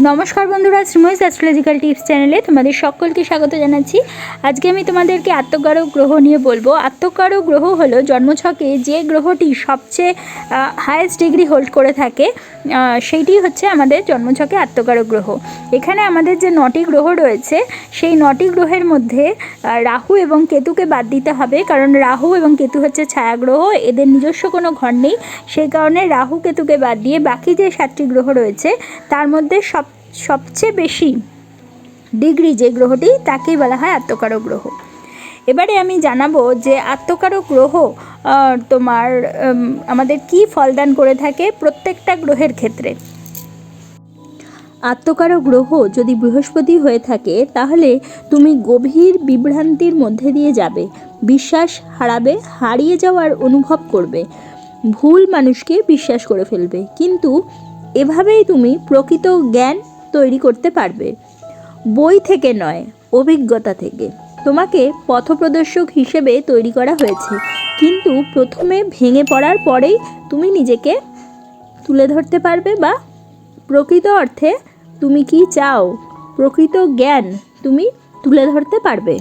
নমস্কার বন্ধুরা শ্রীময়স astrological tips চ্যানেলে তোমাদের সকলকে স্বাগত জানাচ্ছি। আজকে আমি তোমাদেরকে আত্মকারক গ্রহ নিয়ে বলব। আত্মকারক গ্রহ হলো জন্মছকে যে গ্রহটি সবচেয়ে হায়েস্ট ডিগ্রি হোল্ড করে থাকে সেইটি হচ্ছে আমাদের জন্মছকে আত্মকারক গ্রহ। এখানে আমাদের যে নটি গ্রহ রয়েছে, সেই নটি গ্রহের মধ্যে রাহু এবং কেতুকে বাদ দিতে হবে, কারণ রাহু এবং কেতু হচ্ছে ছায়াগ্রহ, এদের নিজস্ব কোনো ঘর নেই। সেই কারণে রাহু, কেতুকে বাদ দিয়ে বাকি যে সাতটি গ্রহ রয়েছে, তার মধ্যে সব সবচেয়ে বেশি ডিগ্রি যে গ্রহটি, তাকেই বলা হয় আত্মকারক গ্রহ। এবারে আমি জানাব যে আত্মকারক গ্রহ তোমার আমাদের কি ফলদান করে থাকে প্রত্যেকটা গ্রহের ক্ষেত্রে। আত্মকারক গ্রহ যদি বৃহস্পতি হয়ে থাকে, তাহলে তুমি গভীর বিভ্রান্তির মধ্যে দিয়ে যাবে। বিশ্বাস হারাবে, হারিয়ে যাওয়ার অনুভব করবে। ভুল মানুষকে বিশ্বাস করে ফেলবে। কিন্তু এভাবেই তুমি প্রকৃত জ্ঞান তৈরি করতে পারবে। বই থেকে নয়, অভিজ্ঞতা থেকে। তোমাকে পথপ্রদর্শক হিসেবে তৈরি করা হয়েছে। কিন্তু প্রথমে ভেঙে পড়ার পরেই তুমি নিজেকে তুলে ধরতে পারবে বা প্রকৃত অর্থে তুমি কি চাও, প্রকৃত জ্ঞান তুমি তুলে ধরতে পারবে।